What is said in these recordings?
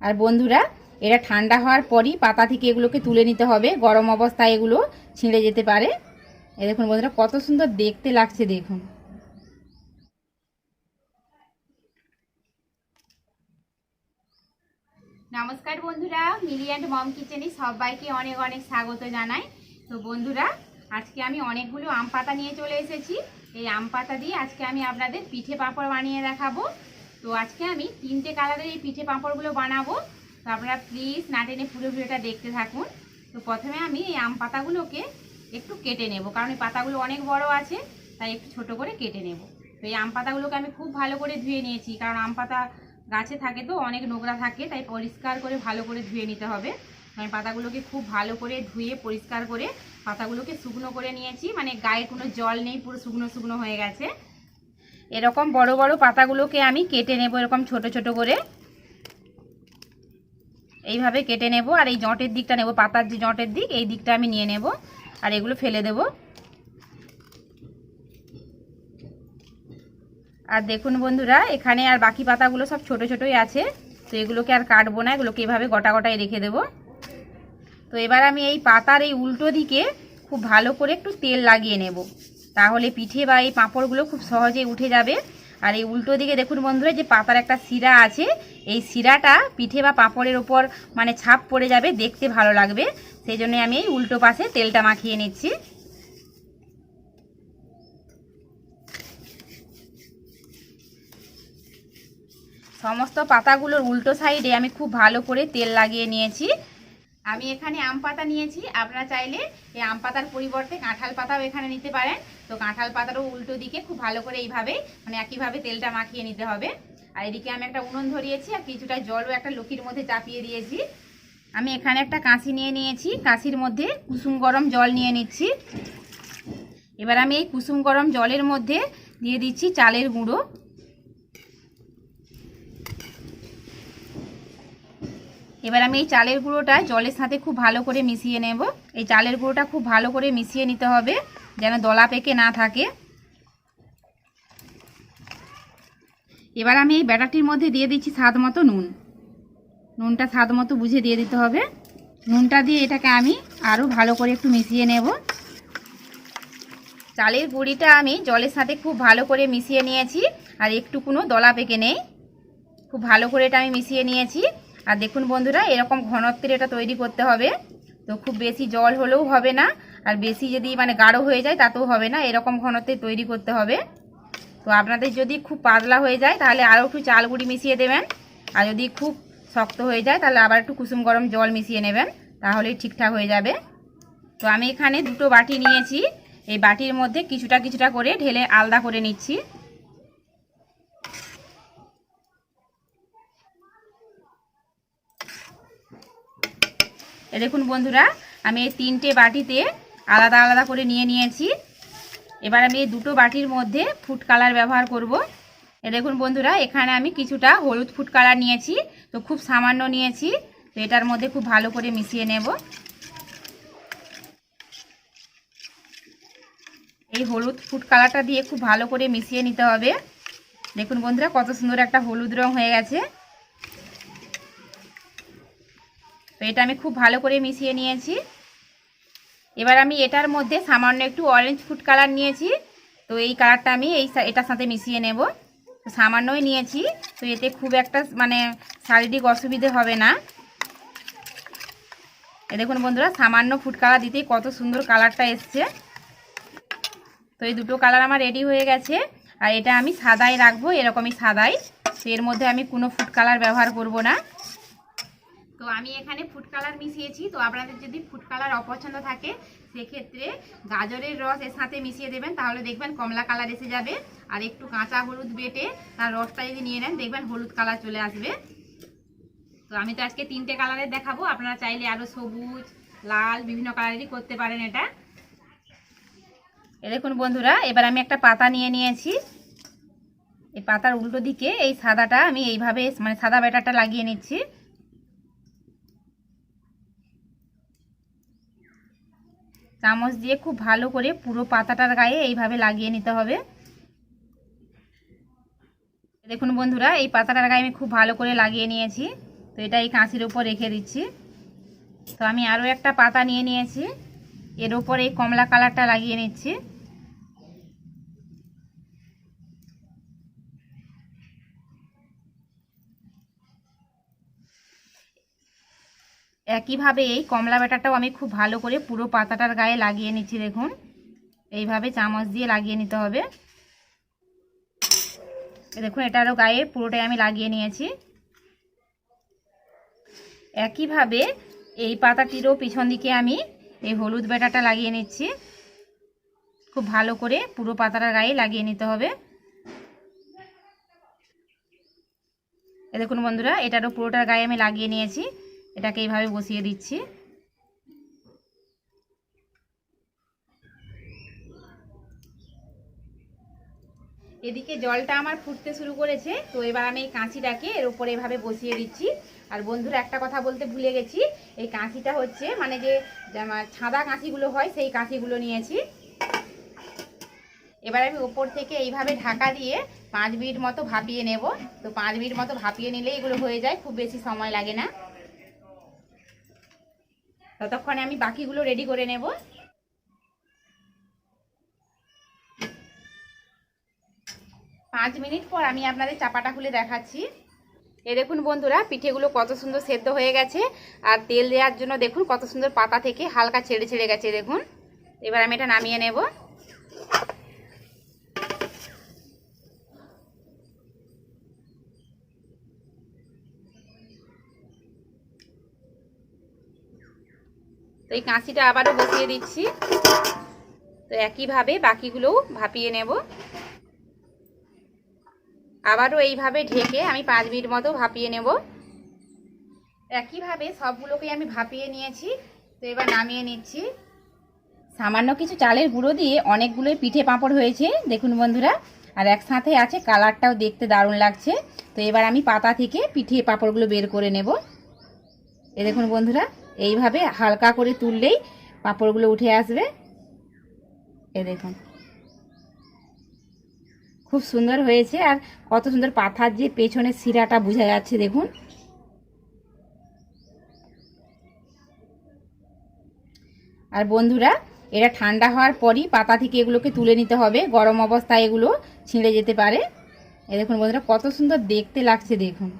আর বন্ধুরা এটা ঠান্ডা হওয়ার পরই পাতা থেকে এগুলোকে তুলে নিতে হবে। গরম অবস্থায় এগুলো ছিঁড়ে যেতে পারে। এ দেখুন বন্ধুরা, কত সুন্দর দেখতে লাগছে, দেখুন। নমস্কার বন্ধুরা, মিলি অ্যান্ড মম কিচেনে সবাইকে অনেক অনেক স্বাগত জানাই। তো বন্ধুরা, আজকে আমি অনেকগুলো আম পাতা নিয়ে চলে এসেছি। এই আম পাতা দিয়ে আজকে আমি আপনাদের পিঠে পাঁপড় বানিয়ে দেখাবো। তো আজকে আমি তিনটে কালারের এই পিঠে পাঁপড়গুলো বানাবো। তো আপনারা প্লিজ না টেনে পুরো ভিডিওটা দেখতে থাকুন। তো প্রথমে আমি এই আম পাতাগুলোকে একটু কেটে নেব, কারণ এই পাতাগুলো অনেক বড় আছে, তাই একটু ছোট করে কেটে নেব। তো এই আম পাতাগুলোকে আমি খুব ভালো করে ধুয়ে নিয়েছি, কারণ আম পাতা গাছে থাকে তো, অনেক নোংরা থাকে, তাই পরিষ্কার করে ভালো করে ধুয়ে নিতে হবে। আমি পাতাগুলোকে খুব ভালো করে ধুয়ে পরিষ্কার করে পাতাগুলোকে শুকনো করে নিয়েছি মানে গায়ে কোনো জল নেই, পুরো শুকনো শুকনো হয়ে গেছে। এরকম বড় বড় পাতাগুলোকে আমি কেটে নেব এরকম ছোট ছোট করে। এইভাবে কেটে নেব আর এই জটের দিকটা নেব, পাতার যে জটের দিক, এই দিকটা আমি নিয়ে নেব আর এগুলো ফেলে দেব। আর দেখুন বন্ধুরা, এখানে আর বাকি পাতাগুলো সব ছোট ছোটই আছে, তো এগুলোকে আর কাটবো না, এগুলোকে এভাবে গোটা গোটায় রেখে দেব। তো এবার আমি এই পাতার এই উল্টো দিকে খুব ভালো করে একটু তেল লাগিয়ে নেব। তাহলে পিঠে বা এই পাঁপড়গুলো খুব সহজে উঠে যাবে। আর এই উল্টো দিকে দেখুন বন্ধুরা, যে পাতার একটা শিরা আছে, এই শিরাটা পিঠে বা পাঁপড়ের ওপর মানে ছাপ পড়ে যাবে, দেখতে ভালো লাগবে। সেই জন্য আমি এই উল্টো পাশে তেলটা মাখিয়ে নিচ্ছি। সমস্ত পাতাগুলোর উল্টো সাইডে আমি খুব ভালো করে তেল লাগিয়ে নিয়েছি। আমি এখানে আম পাতা নিয়েছি। আপনারা চাইলে এই আম পাতার পরিবর্তে কাঁঠাল পাতাও এখানে নিতে পারেন। তো কাঁঠাল পাতারও উল্টো দিকে খুব ভালো করে এইভাবে মানে একইভাবে তেলটা মাখিয়ে নিতে হবে। আর এদিকে আমি একটা উনুন ধরিয়েছি আর কিছুটা জলও একটা লুকির মধ্যে চাপিয়ে দিয়েছি। আমি এখানে একটা কাঁচি নিয়ে নিয়েছি। কাঁচির মধ্যে কুসুম গরম জল নিয়ে নিচ্ছি। এবার আমি এই কুসুম গরম জলের মধ্যে দিয়ে দিচ্ছি চালের গুঁড়ো। এবার আমি এই চালের গুঁড়োটা জলের সাথে খুব ভালো করে মিশিয়ে নেব। এই চালের গুঁড়োটা খুব ভালো করে মিশিয়ে নিতে হবে। যেন দলা পেকে না থাকে। এবার আমি এই ব্যাটারটির মধ্যে দিয়ে দিচ্ছি স্বাদ মতো নুন। নুনটা স্বাদ মতো বুঝে দিয়ে দিতে হবে। নুনটা দিয়ে এটাকে আমি আরও ভালো করে একটু মিশিয়ে নেব। চালের গুঁড়িটা আমি জলের সাথে খুব ভালো করে মিশিয়ে নিয়েছি। আর একটু কোনো দলা পেকে নেই। খুব ভালো করে এটা আমি মিশিয়ে নিয়েছি। আর দেখুন বন্ধুরা, এরকম ঘনত্বের এটা তৈরি করতে হবে। তো খুব বেশি জল হলেও হবে না। আর বেশি যদি মানে গাঢ় হয়ে যায়, তাতেও হবে না, এরকম ঘনত্বে তৈরি করতে হবে। তো আপনাদের যদি খুব পাতলা হয়ে যায়, তাহলে আরও একটু চাল গুঁড়ি মিশিয়ে দেবেন। আর যদি খুব শক্ত হয়ে যায়, তাহলে আবার একটু কুসুম গরম জল মিশিয়ে নেবেন, তাহলেই ঠিকঠাক হয়ে যাবে। তো আমি এখানে দুটো বাটি নিয়েছি। এই বাটির মধ্যে কিছুটা কিছুটা করে ঢেলে আলাদা করে নিচ্ছি। দেখুন বন্ধুরা, আমি এই তিনটে বাটিতে আলাদা আলাদা করে নিয়ে নিয়েছি। এবার আমি এই দুটো বাটির মধ্যে ফুড কালার ব্যবহার করব। দেখুন বন্ধুরা, এখানে আমি কিছুটা হলুদ ফুড কালার নিয়েছি, তো খুব সামান্য নিয়েছি, তো এটার মধ্যে খুব ভালো করে মিশিয়ে নেব। এই হলুদ ফুড কালারটা দিয়ে খুব ভালো করে মিশিয়ে নিতে হবে। দেখুন বন্ধুরা, কত সুন্দর একটা হলুদ রং হয়ে গেছে। তো এটা আমি খুব ভালো করে মিশিয়ে নিয়েছি। এবার আমি এটার মধ্যে সামান্য একটু অরেঞ্জ ফুড কালার নিয়েছি। তো এই কালারটা আমি এই এটার সাথে মিশিয়ে নেব। তো সামান্যই নিয়েছি। তো এতে খুব একটা মানে শারীরিক অসুবিধে হবে না। এ দেখুন বন্ধুরা, সামান্য ফুড কালার দিতেই কত সুন্দর কালারটা এসছে। তো এই দুটো কালার আমার রেডি হয়ে গেছে। আর এটা আমি সাদাই রাখব, এরকমই সাদাই। তো এর মধ্যে আমি কোনো ফুড কালার ব্যবহার করব না। আমি এখানে ফুড কালার মিশিয়েছি, তো আপনাদের যদি ফুড কালার অপছন্দ থাকে, সেক্ষেত্রে গাজরের রস এর সাথে মিশিয়ে দেবেন, তাহলে দেখবেন কমলা কালার এসে যাবে। আর একটু কাঁচা হলুদ বেটে তার রসটা যদি নিয়ে নেন, দেখবেন হলুদ কালার চলে আসবে। তো আমি তো আজকে তিনটে কালারের দেখাবো, আপনারা চাইলে আরও সবুজ, লাল, বিভিন্ন কালারেরই করতে পারেন এটা। দেখুন বন্ধুরা, এবার আমি একটা পাতা নিয়ে নিয়েছি। এই পাতার উল্টো দিকে এই সাদাটা আমি এইভাবে মানে সাদা ব্যাটারটা লাগিয়ে নিচ্ছি। চামচ দিয়ে খুব ভালো করে পুরো পাতাটার গায়ে এইভাবে লাগিয়ে নিতে হবে। দেখুন বন্ধুরা, এই পাতাটার গায়ে আমি খুব ভালো করে লাগিয়ে নিয়েছি। তো এটা এই কাঁচির ওপর রেখে দিচ্ছি। তো আমি আরও একটা পাতা নিয়ে নিয়েছি। এর ওপর এই কমলা কালারটা লাগিয়ে নিচ্ছি। একইভাবে এই কমলা ব্যাটারটাও আমি খুব ভালো করে পুরো পাতাটার গায়ে লাগিয়ে নিচ্ছি, দেখুন। এইভাবে চামচ দিয়ে লাগিয়ে নিতে হবে। দেখুন, এটারও গায়ে পুরোটাই আমি লাগিয়ে নিয়েছি। একইভাবে এই পাতাটিরও পিছন দিকে আমি এই হলুদ ব্যাটাটা লাগিয়ে নিচ্ছি। খুব ভালো করে পুরো পাতাটার গায়ে লাগিয়ে নিতে হবে। দেখুন বন্ধুরা, এটারও পুরোটার গায়ে আমি লাগিয়ে নিয়েছি। এটাকে এইভাবে বসিয়ে দিচ্ছি। এদিকে জলটা আমার ফুটতে শুরু করেছে, তো এবার আমি এই কাঁচিটাকে এর উপরে এভাবে বসিয়ে দিচ্ছি। আর বন্ধুরা, একটা কথা বলতে ভুলে গেছি, এই কাঁচিটা হচ্ছে মানে যে ছাদা কাঁচিগুলো হয়, সেই কাঁচিগুলো নিয়েছি। এবার আমি ওপর থেকে এইভাবে ঢাকা দিয়ে পাঁচ মিনিট মতো ভাপিয়ে নেব। তো পাঁচ মিনিট মতো ভাপিয়ে নিলে এগুলো হয়ে যায়, খুব বেশি সময় লাগে না। ততক্ষণে আমি বাকিগুলো রেডি করে নেব। পাঁচ মিনিট পর আমি আপনাদের চাপাটা খুলে দেখাচ্ছি। এ দেখুন বন্ধুরা, পিঠেগুলো কত সুন্দর সেদ্ধ হয়ে গেছে। আর তেল দেওয়ার জন্য দেখুন কত সুন্দর পাতা থেকে হালকা ছেড়ে ছেড়ে গেছে, দেখুন। এবার আমি এটা নামিয়ে নেব। তো এই কাঁচিটা আবারও বসিয়ে দিচ্ছি। তো একইভাবে বাকিগুলোও ভাপিয়ে নেব। আবারও এইভাবে ঢেকে আমি পাঁচ মিনিট মতো ভাপিয়ে নেব। একইভাবে সবগুলোকে আমি ভাপিয়ে নিয়েছি। তো এবার নামিয়ে নিচ্ছি। সামান্য কিছু চালের গুঁড়ো দিয়ে অনেকগুলোই পিঠে পাঁপড় হয়েছে, দেখুন বন্ধুরা। আর একসাথে আছে, কালারটাও দেখতে দারুণ লাগছে। তো এবার আমি পাতা থেকে পিঠে পাঁপড়গুলো বের করে নেব। এ দেখুন বন্ধুরা এইভাবে হালকা করে তুললেই পাঁপড়গুলো উঠে আসবে। এ দেখুন। খুব সুন্দর হয়েছে আর কত সুন্দর পাথার যে পেছনের শিরাটা বোঝা যাচ্ছে, দেখুন। আর বন্ধুরা এটা ঠান্ডা হওয়ার পরই পাতা থেকে এগুলোকে তুলে নিতে হবে। গরম অবস্থায় এগুলো ছিঁড়ে যেতে পারে। এ দেখুন বন্ধুরা, কত সুন্দর দেখতে লাগছে, দেখুন।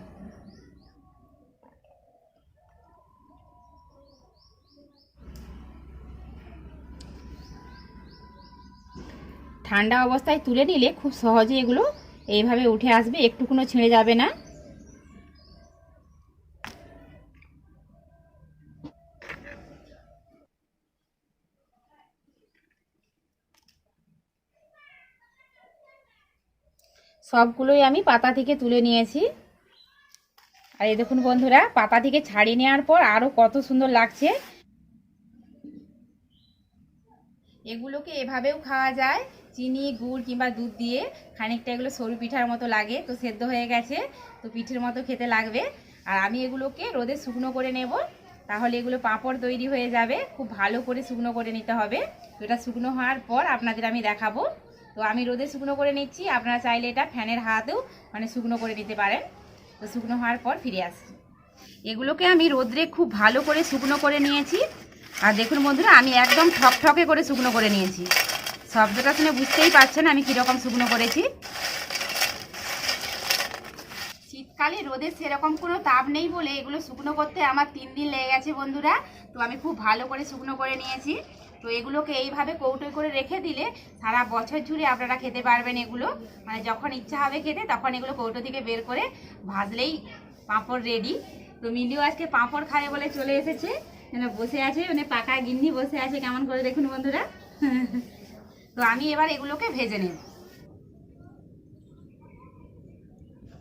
ঠান্ডা অবস্থায় তুলে নিলে খুব সহজে এগুলো এইভাবে উঠে আসবে একটুকুনো ছিঁড়ে যাবে না। সবগুলোই আমি পাতা থেকে তুলে নিয়েছি। আর এই দেখুন বন্ধুরা, পাতা থেকে ছাড়িয়ে নেওয়ার পর আরও কত সুন্দর লাগছে। এগুলোকে এভাবেও খাওয়া যায়। চিনি, গুড় কিংবা দুধ দিয়ে খানিকটা এগুলো সরু পিঠার মতো লাগে, তো সেদ্ধ হয়ে গেছে, তো পিঠের মতো খেতে লাগবে। আর আমি এগুলোকে রোদে শুকনো করে নেব, তাহলে এগুলো পাঁপড় তৈরি হয়ে যাবে, খুব ভালো করে শুকনো করে নিতে হবে। তো এটা শুকনো হওয়ার পর আপনাদের আমি দেখাবো। তো আমি রোদে শুকনো করে নিচ্ছি, আপনারা চাইলে এটা ফ্যানের হাতেও মানে শুকনো করে নিতে পারেন। তো শুকনো হওয়ার পর ফিরে আসছি। এগুলোকে আমি রোদ্রে খুব ভালো করে শুকনো করে নিয়েছি। আর দেখুন বন্ধুরা, আমি একদম ঠকঠকে করে শুকনো করে নিয়েছি। শব্দটা শুনে বুঝতেই পারছেন আমি কীরকম শুকনো করেছি। শীতকালে রোদের সেরকম কোনো তাপ নেই বলে এগুলো শুকনো করতে আমার তিন দিন লেগে গেছে বন্ধুরা। তো আমি খুব ভালো করে শুকনো করে নিয়েছি। তো এগুলোকে এইভাবে কৌটোয় করে রেখে দিলে সারা বছর জুড়ে আপনারা খেতে পারবেন এগুলো। মানে যখন ইচ্ছা হবে খেতে তখন এগুলো কৌটো থেকে বের করে ভাজলেই পাঁপড় রেডি তো মিলিও আজকে পাঁপড় খাবে বলে চলে এসেছে। বসে আছে মানে পাকা গিন্নি বসে আছে। কেমন করে দেখুন বন্ধুরা। তো আমি এবার এগুলোকে ভেজে নেব।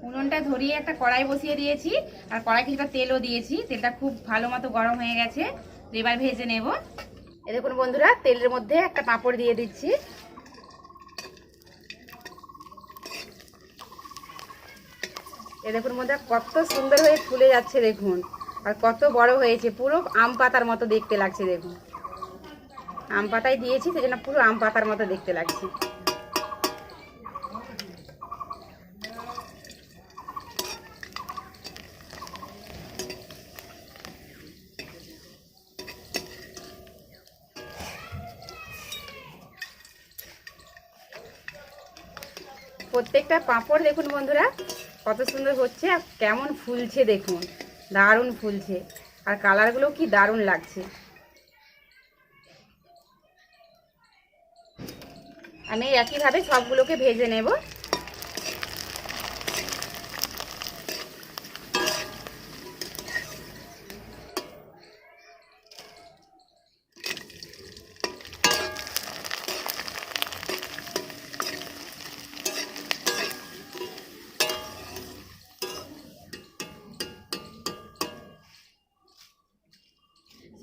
উনুনটা ধরিয়ে একটা কড়াই বসিয়ে দিয়েছি, আর কড়াই কিছুটা তেলও দিয়েছি। তেলটা খুব ভালো মতো গরম হয়ে গেছে, তো এবার ভেজে নেব। এ দেখুন বন্ধুরা, তেলের মধ্যে একটা পাঁপড় দিয়ে দিচ্ছি। এ দেখুন বন্ধুরা, কত সুন্দর হয়ে ফুলে যাচ্ছে দেখুন, আর কত বড় হয়েছে, পুরো আম পাতার মতো দেখতে লাগছে দেখুন। আম পাতায় দিয়েছি সেজন্য পুরো আম পাতার মতো দেখতে লাগছে। প্রত্যেকটা পাঁপড় দেখুন বন্ধুরা, কত সুন্দর হচ্ছে আর কেমন ফুলছে দেখুন, দারুণ ফুলছে। আর কালারগুলো কি দারুণ লাগছে। আমি একইভাবে সবগুলোকে ভেজে নেব।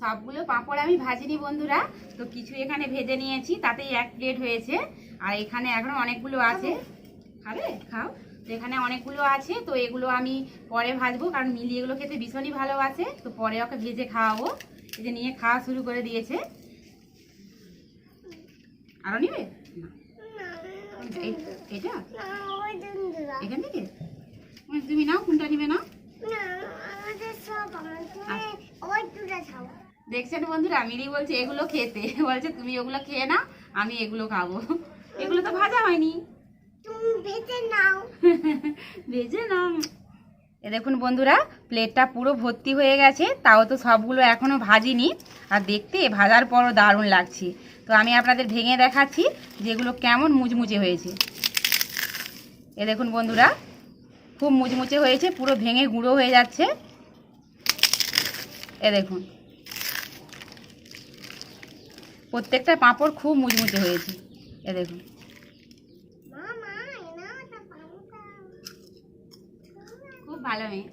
সবগুলো পাঁপড় আমি ভাজিনি বন্ধুরা, তো কিছু এখানে ভেজে নিয়েছি, তাতেই এক প্লেট হয়েছে। আর এখানে এখনও অনেকগুলো আছে। খাবে? খাও। তো এখানে অনেকগুলো আছে, তো এগুলো আমি পরে ভাজবো, কারণ মিলি এগুলো খেতে ভীষণই ভালোবাসে তো পরে ওকে ভেজে খাওয়াবো। এই যে নিয়ে খাওয়া শুরু করে দিয়েছে। আরও নিবে? এটা? এখান থেকে? তুমি নাও, কোনটা নিবে না দেখছেন বন্ধুরা, মিলি বলছে এগুলো খেতে। বলছে, তুমি ওগুলো খেয়ে না আমি এগুলো খাব। এগুলো তো ভাজা হয়নি। ভেজে নাও। ভেজে নাও। এ দেখুন বন্ধুরা প্লেটটা পুরো ভর্তি হয়ে গেছে তাও তো সবগুলো এখনও ভাজিনি। আর দেখতে ভাজার পরও দারুণ লাগছে। তো আমি আপনাদের ভেঙে দেখাচ্ছি যেগুলো কেমন মুচমুচে হয়েছে। এ দেখুন বন্ধুরা খুব মুচমুচে হয়েছে পুরো ভেঙে গুঁড়ো হয়ে যাচ্ছে। এ দেখুন প্রত্যেকটা পাঁপড় খুব মুচমুচে হয়েছে। এ দেখুন। খুব ভালো মেয়ে।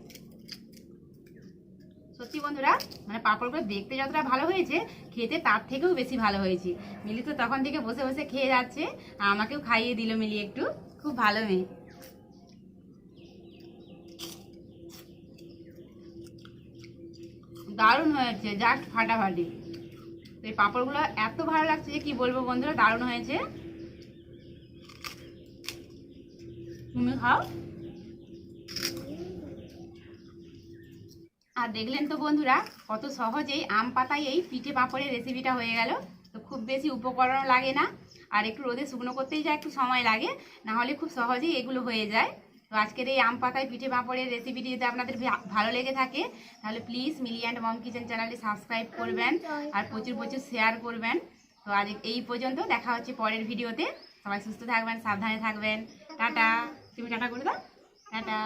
সত্যি বন্ধুরা মানে পাঁপড়গুলো দেখতে যতটা ভালো হয়েছে খেতে তার থেকেও বেশি ভালো হয়েছে। মিলি তো তখন থেকে বসে বসে খেয়ে যাচ্ছে আর আমাকেও খাইয়ে দিল মিলি একটু। খুব ভালো মেয়ে। দারুণ হয়েছে জাস্ট ফাটাফাটি। এই পাঁপড়গুলো এত ভালো লাগছে যে কি বলব বন্ধুরা দারুণ হয়েছে। তুমি খাও। আর দেখলেন তো বন্ধুরা, কত সহজেই আম পাতায় এই পিঠে পাঁপড়ের রেসিপিটা হয়ে গেল। তো খুব বেশি উপকরণও লাগে না। আর একটু রোদে শুকনো করতেই যা একটু সময় লাগে, না হলে খুব সহজেই এগুলো হয়ে যায়। তো আজকের এই আম পাতায় পিঠে পাঁপড়ের রেসিপিটি যদি আপনাদের ভালো লেগে থাকে, তাহলে please Mili and mom kitchen চ্যানেলটি সাবস্ক্রাইব করবেন আর প্রচুর প্রচুর শেয়ার করবেন। তো আজ এই পর্যন্ত দেখা হচ্ছে পরের ভিডিওতে সবাই সুস্থ থাকবেন, সাবধানে থাকবেন। টাটা। তুমি টাটা করে দাও। টাটা।